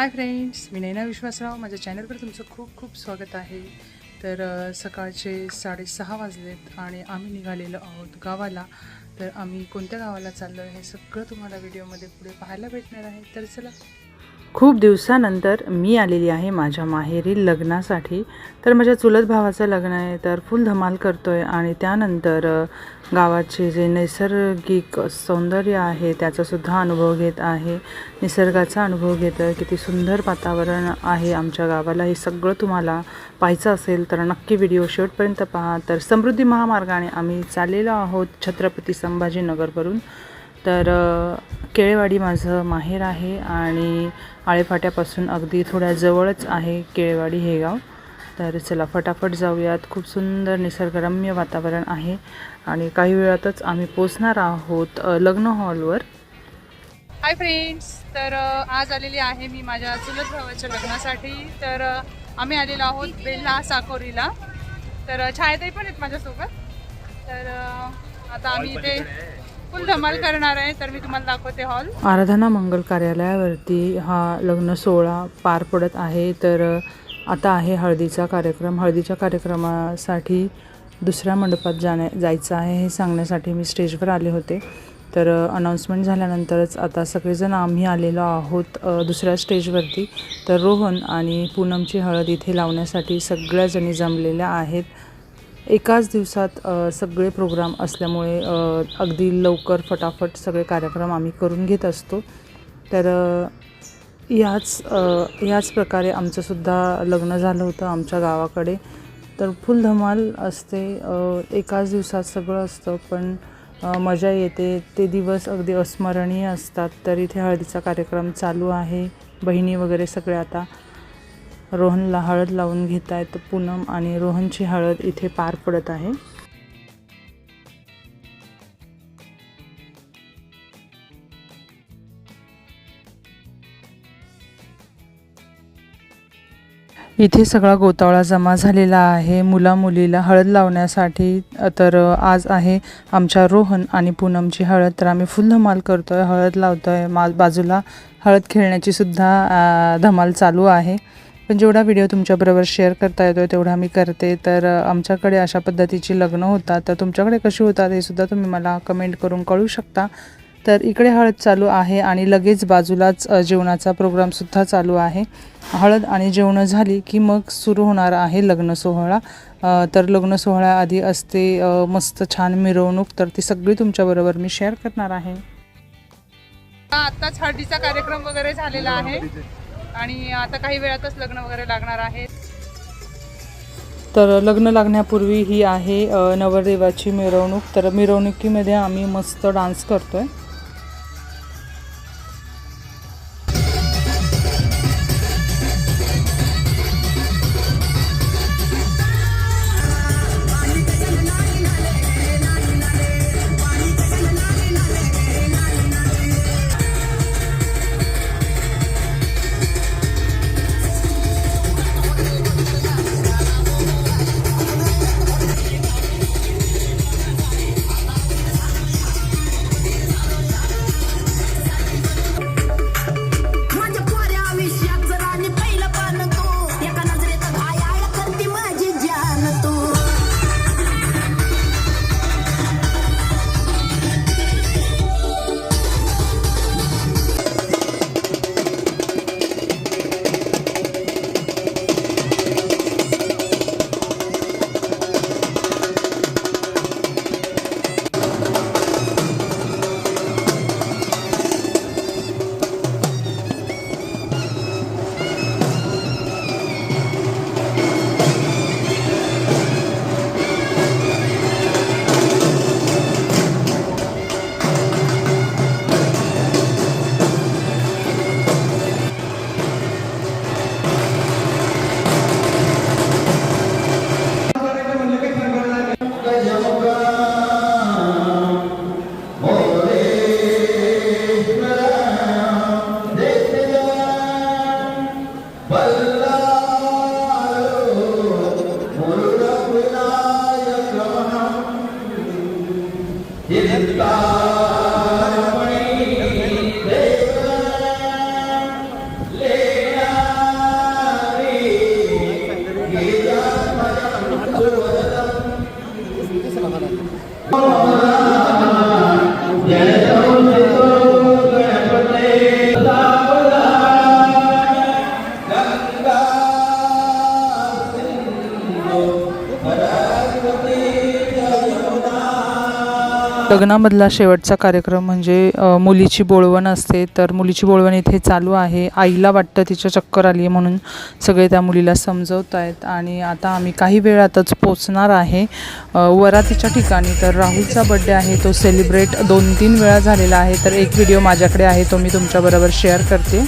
Hi friends मी नैना विश्वासराव. माझ्या चॅनलवर तुमचं खूप खूप स्वागत आहे. तर सकाळचे साडेसहा वाजलेत आणि आम्ही निघालेलो आहोत गावाला. तर आम्ही कोणत्या गावाला चाललो आहे हे सगळं तुम्हाला व्हिडिओमध्ये पुढे पाहायला भेटणार आहे. तर चला खूप दिवसानंतर मी आलेली आहे माझ्या माहेरी लग्नासाठी. तर माझ्या चुलत भावाचं लग्न आहे तर फुल धमाल करतो आहे आणि त्यानंतर गावाचे जे नैसर्गिक सौंदर्य आहे त्याचासुद्धा अनुभव घेत आहे. निसर्गाचा अनुभव घेत आहे. किती सुंदर वातावरण आहे आमच्या गावाला. हे सगळं तुम्हाला पाहायचं असेल तर नक्की व्हिडिओ शेवटपर्यंत पहा. तर समृद्धी महामार्गाने आम्ही चाललेलो आहोत छत्रपती संभाजीनगरवरून. तर केळेवाडी माझं माहेर आहे आणि आळेफाट्यापासून अगदी थोड्या जवळच आहे केळेवाडी हे गाव. तर चला फटाफट जाऊयात. खूप सुंदर निसर्गरम्य वातावरण आहे आणि काही वेळातच आम्ही पोचणार आहोत लग्न हॉलवर. हाय फ्रेंड्स तर आज आलेली आहे मी माझ्या चुलत भावाच्या लग्नासाठी. तर आम्ही आलेलो आहोत बेल्ला साकोरीला. तर छायाताई पण आहेत माझ्यासोबत. तर आता आम्ही इथे फुल धमाल करणार आहे तर मी तुम्हाला दाखवते हॉल आराधना मंगल कार्यालयावरती हा लग्न सोहळा पार पडत आहे तर आता आहे हळदीचा कार्यक्रम. हळदीच्या कार्यक्रमासाठी दुसऱ्या मंडपात जाण्या जायचं आहे हे सांगण्यासाठी मी स्टेजवर आले होते. तर अनाऊन्समेंट झाल्यानंतरच आता सगळेजण आम्ही आलेलो आहोत दुसऱ्या स्टेजवरती. तर रोहन आणि पूनमची हळद इथे लावण्यासाठी सगळ्याजणी जमलेल्या आहेत. एकाच दिवसात सगळे प्रोग्राम असल्यामुळे अगदी लवकर फटाफट सगळे कार्यक्रम आम्ही करून घेत असतो. तर ह्याच ह्याच प्रकारे आमचंसुद्धा लग्न झालं होतं आमच्या गावाकडे. तर फुल धमाल असते एकाच दिवसात सगळं असतं पण मजा येते. ते दिवस अगदी अस्मरणीय असतात. तर इथे हळदीचा कार्यक्रम चालू आहे. बहिणी वगैरे सगळे आता रोहनला हळद लावून घेत आहेत पूनम आणि रोहनची हळद इथे पार पडत आहे. इथे सगळा गोतावळा जमा झालेला आहे. मुला मुलीला हळद लावण्यासाठी तर आज आहे आमच्या रोहन आणि पूनमची हळद. तर आम्ही फुल धमाल करतो आहे हळद लावतो आहे मा बाजूला हळद खेळण्याची सुद्धा धमाल चालू आहे. पण जेवढा व्हिडिओ तुमच्याबरोबर शेअर करता येतोय तेवढा मी करते. तर आमच्याकडे अशा पद्धतीची लग्न होतात. तर तुमच्याकडे कशी होतात हे सुद्धा तुम्ही मला कमेंट करून कळू शकता. तर इकडे हळद चालू आहे आणि लगेच बाजूलाच जेवणाचा प्रोग्रामसुद्धा चालू आहे. हळद आणि जेवणं झाली की मग सुरू होणार आहे लग्न सोहळा. तर लग्न सोहळ्याआधी असते मस्त छान मिरवणूक. तर ती सगळी तुमच्याबरोबर मी शेअर करणार आहे. आत्ताच हळदीचा कार्यक्रम वगैरे झालेला आहे. आणि आता काही वेळातच लग्न वगैरे लागणार आहे. तर लग्न लागण्यापूर्वी ही आहे नवरदेवाची मिरवणूक. तर मिरवणुकीमध्ये आम्ही मस्त डान्स करतो आहे लग्नामधला शेवटचा कार्यक्रम म्हणजे मुलीची बोळवण असते. तर मुलीची बोळवण इथे चालू आहे. आईला वाटतं तिच्या चक्कर आली आहे म्हणून सगळे त्या मुलीला समजवत आहेत. आणि आता आम्ही काही वेळातच पोचणार आहे वरातीच्या ठिकाणी. तर राहुलचा बड्डे आहे तो सेलिब्रेट दोन तीन वेळा झालेला आहे. तर एक व्हिडिओ माझ्याकडे आहे तो मी तुमच्याबरोबर शेअर करते.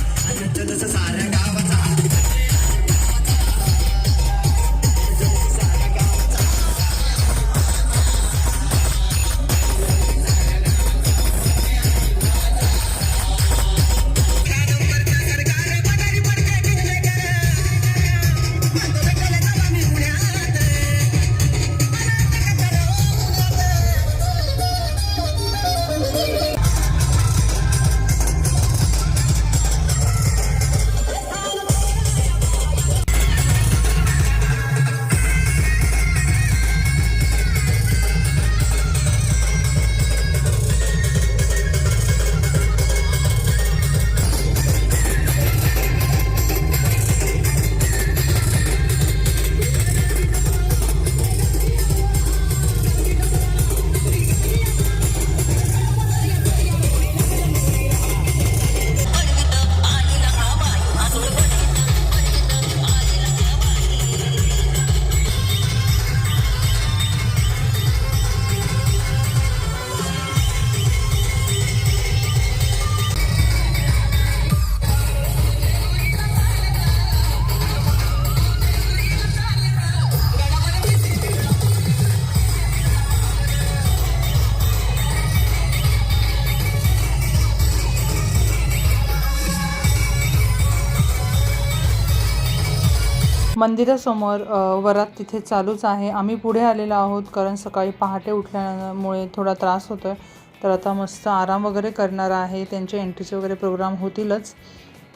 मंदिरासमोर वरात तिथे चालूच आहे. आम्ही पुढे आलेलो आहोत कारण सकाळी पहाटे उठल्यामुळे थोडा त्रास होतो आहे तर आता मस्त आराम वगैरे करणार आहे. त्यांचे एंट्रीचे वगैरे प्रोग्राम होतीलच.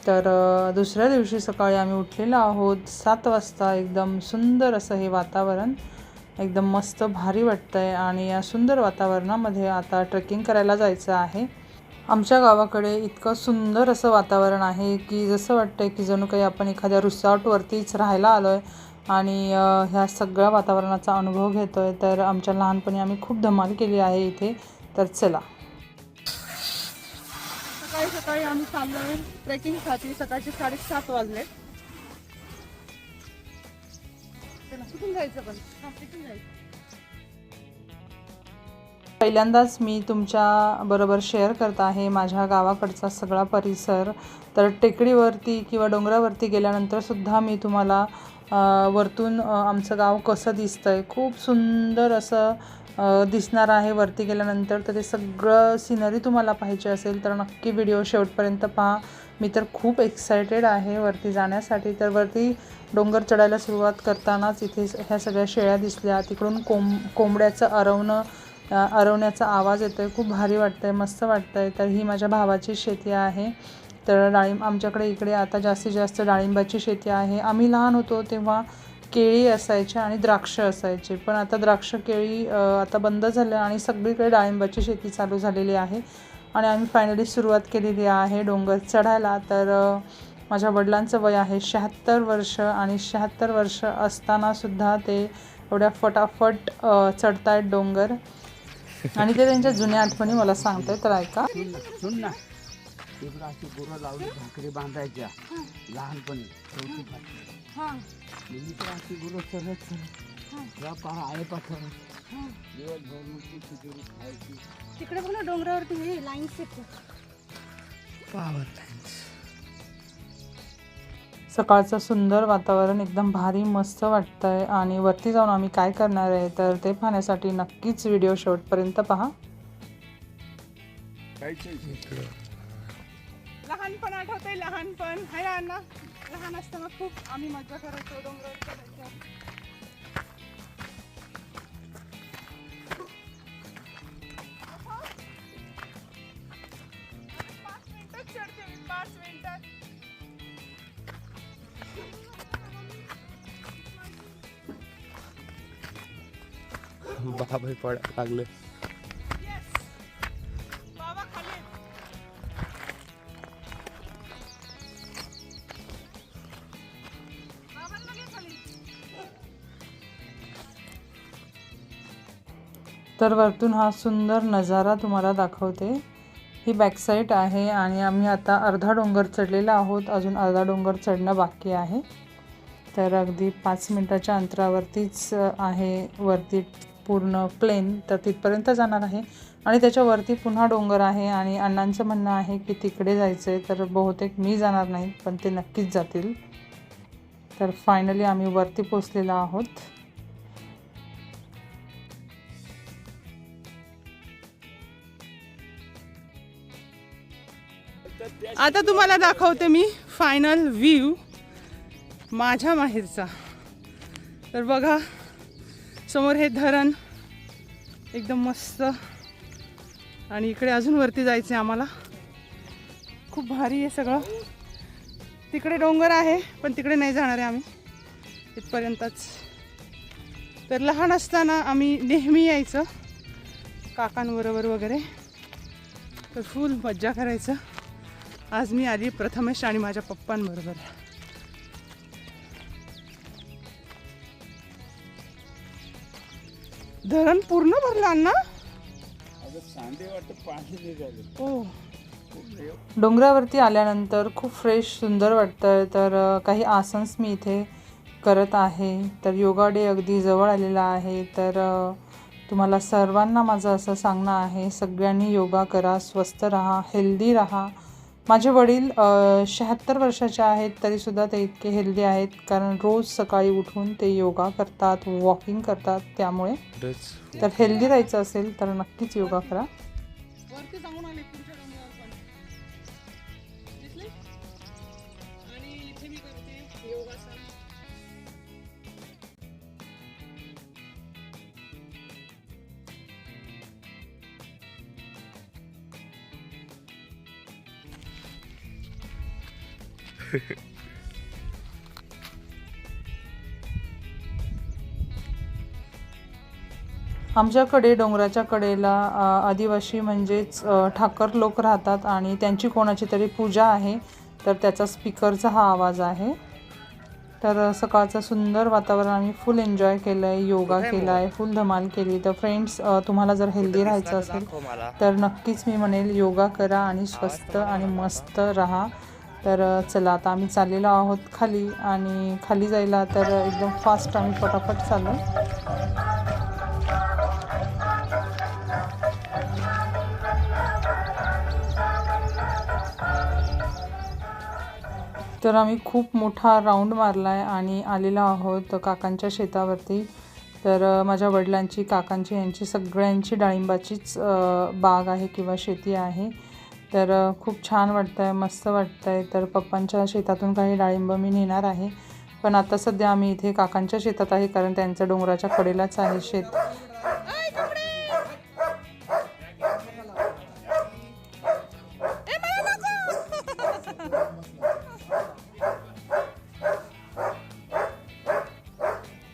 तर दुसऱ्या दिवशी सकाळी आम्ही उठलेलो आहोत. सात वाजता एकदम सुंदर असं हे वातावरण एकदम मस्त भारी वाटतं आहे आणि या सुंदर वातावरणामध्ये आता ट्रेकिंग करायला जायचं आहे. आमच्या गावाकडे इतकं सुंदर असं वातावरण आहे की जसं वाटतं आहे की जणू काही आपण एखाद्या रिसॉर्टवरतीच राहायला आलो आहे आणि ह्या सगळ्या वातावरणाचा अनुभव घेतो आहे तर आमच्या लहानपणी आम्ही खूप धमाल केली आहे इथे. तर चला. सकाळी सकाळी आम्ही चाललोय ट्रेकिंगसाठी सकाळचे साडेसात वाजले. कुठून जायचं पण? हा, कुठून जायचं. पहिल्यांदाच मी तुमच्या बरोबर शेअर करत आहे माझ्या गावाकडचा सगळा परिसर. तर टेकडीवरती किंवा डोंगरावरती गेल्यानंतर सुद्धा मी तुम्हाला वरतून आमचं गाव कसं दिसतं आहे खूप सुंदर असं दिसणार आहे वरती गेल्यानंतर. तर ते सगळं सिनरी तुम्हाला पाहिजे असेल तर नक्की व्हिडिओ शेवटपर्यंत पहा. मी तर खूप एक्सायटेड आहे वरती जाण्यासाठी. तर वरती डोंगर चढायला सुरुवात करतानाच इथे ह्या सगळ्या शेळ्या दिसल्या. तिकडून कोंब कोंबड्याचं अरवणं अरवण्याचा आवाज येतो आहे खूप भारी वाटतं आहे मस्त वाटतं आहे तर ही माझ्या भावाची शेती आहे. तर डाळिंब आमच्याकडे इकडे आता जास्तीत जास्त डाळिंबाची शेती आहे. आम्ही लहान होतो तेव्हा केळी असायच्या आणि द्राक्ष असायचे. पण आता द्राक्ष केळी आता बंद झालं आणि सगळीकडे डाळिंबाची शेती चालू झालेली आहे. आणि आम्ही फायनली सुरुवात केलेली आहे डोंगर चढायला. तर माझ्या वडिलांचं वय आहे शहात्तर वर्ष आणि शहात्तर वर्ष असतानासुद्धा ते एवढ्या फटाफट चढतायत डोंगर. आणि ते त्यांच्या जुन्या आठवणी मला सांगताय तर ऐका. सुन ना तिकडं अशी गुरं लावली भाकरी बांधायच्या. लहानपणी चौथी हा. मी तर अशी गुरं चरत चरत. या पहा आहे पाठवून दिवसभर खिचडी खायची. तिकडे बघ ना डोंगरावरती हे लाईन्स सकाळचं सुंदर वातावरण एकदम भारी मस्त वाटतंय. आणि वरती जाऊन आम्ही काय करणार आहे तर ते पाहण्यासाठी नक्कीच व्हिडिओ शेवटपर्यंत पहा. लहानपण आठवतंय लहानपण. आहे ना अण्णा. लहान असताना खूप आम्ही मजा करायचो डोंगरावर बाबा पडा लागले. तर वरतून हा सुंदर नजारा तुम्हाला दाखवते. ही बॅकसाईड आहे आणि आम्ही आता अर्धा डोंगर चढलेला आहोत. अजून अर्धा डोंगर चढणं बाकी आहे. तर अगदी पाच मिनटाच्या अंतरावरतीच आहे वरती पूर्ण प्लेन तर तिथपर्यंत जाणार आहे. आणि त्याच्यावरती पुन्हा डोंगर आहे आणि अण्णांचं म्हणणं आहे की तिकडे जायचं आहे तर बहुतेक मी जाणार नाही पण ते नक्कीच जातील. तर फायनली आम्ही वरती पोचलेलो आहोत. आता तुम्हाला दाखवते मी फायनल व्ह्यू माझ्या माहेरचा. तर बघा समोर हे धरण एकदम मस्त आणि इकडे अजून वरती जायचं आहे आम्हाला. खूप भारी आहे सगळं. तिकडे डोंगर आहे पण तिकडे नाही जाणार आहे आम्ही. इथपर्यंतच. तर लहान असताना आम्ही नेहमी यायचं काकांबरोबर वगैरे. तर फुल मज्जा करायचं. आज मी आली प्रथमेश आणि माझ्या पप्पांबरोबर. धरण पूर्ण भरलं निघाले हो. डोंगरावरती आल्यानंतर खूप फ्रेश सुंदर वाटतं तर काही आसन्स मी इथे करत आहे. तर योगा डे अगदी जवळ आलेला आहे. तर तुम्हाला सर्वांना माझं असं सांगणं आहे सगळ्यांनी योगा करा स्वस्थ राहा हेल्दी राहा. माझे वडील शहात्तर वर्षाचे आहेत तरीसुद्धा ते इतके हेल्दी आहेत. कारण रोज सकाळी उठून ते योगा करतात वॉकिंग करतात. त्यामुळे तर हेल्दी राहायचं असेल तर नक्कीच योगा करा. आमच्याकडे डोंगराच्या कडेला आदिवासी म्हणजेच ठाकर लोक राहतात आणि त्यांची कोणाची तरी पूजा आहे तर त्याचा स्पीकरचा हा आवाज आहे. तर सकाळचं सुंदर वातावरण आम्ही फुल एन्जॉय केलं आहे योगा केला आहे फुल धमाल केली. तर फ्रेंड्स तुम्हाला जर हेल्दी राहायचं असेल तर नक्कीच मी म्हणेल योगा करा आणि स्वस्त आणि मस्त राहा. तर चला आता आम्ही चाललेलो आहोत खाली आणि खाली जायला तर एकदम फास्ट आम्ही पटापट चाललो तर आम्ही खूप मोठा राऊंड मारला आहे आणि आलेलो आहोत काकांच्या शेतावरती. तर माझ्या वडिलांची काकांची यांची सगळ्यांची डाळिंबाचीच बाग आहे किंवा शेती आहे. तर खूप छान वाटतं आहे मस्त वाटतं आहे तर पप्पांच्या शेतातून काही डाळिंब मी नेणार आहे. पण आता सध्या आम्ही इथे काकांच्या शेतात आहे कारण त्यांचं डोंगराच्या कडेलाच आहे शेत.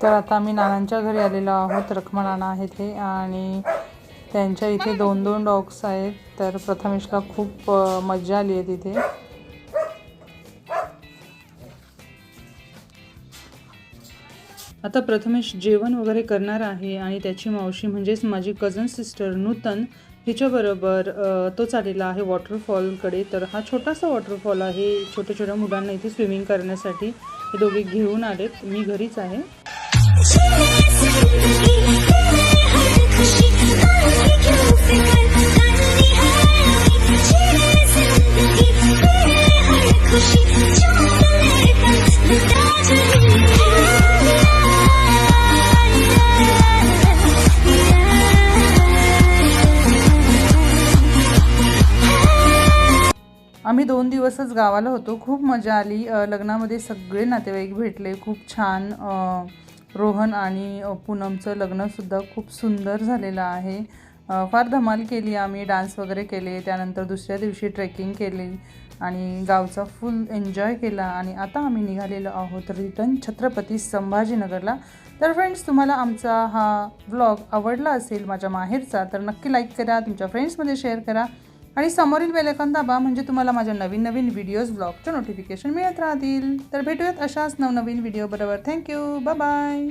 तर आता आम्ही नानांच्या घरी आलेलो आहोत रखमा नाना आहेत हे. आणि त्यांच्या इथे दोन दोन डॉग्स आहेत तर प्रथमेशला खूप मजा आली आहे तिथे. आता प्रथमेश जेवण वगैरे करणार आहे आणि त्याची मावशी म्हणजेच माझी कझन सिस्टर नूतन हिच्याबरोबर तो चाललेला आहे वॉटरफॉलकडे तर हा छोटासा वॉटरफॉल आहे छोट्या छोट्या मुलांना इथे स्विमिंग करण्यासाठी. हे दोघे घेऊन आलेत. मी घरीच आहे. आम्ही दोन दिवसच गावाला होतो. खूप मजा आली. लग्नामध्ये सगळे नातेवाईक भेटले. खूप छान रोहन आणि पूनमचं लग्नसुद्धा खूप सुंदर झालेलं आहे. फार धमाल केली आम्ही डान्स वगैरे केले त्यानंतर दुसऱ्या दिवशी ट्रेकिंग केली आणि गावचा फुल एन्जॉय केला आणि आता आम्ही निघालेलो आहोत रिटर्न छत्रपती संभाजीनगरला. तर फ्रेंड्स तुम्हाला आमचा हा व्लॉग आवडला असेल माझ्या माहेरचा तर नक्की लाईक करा तुमच्या फ्रेंड्समध्ये शेअर करा आणि समोरील बेलेकॉन दाबा म्हणजे तुम्हाला माझ्या नवीन नवीन व्हिडिओज ब्लॉगचं नोटिफिकेशन मिळत राहतील. तर भेटूयात अशाच नवनवीन व्हिडिओ बरोबर. Thank you bye.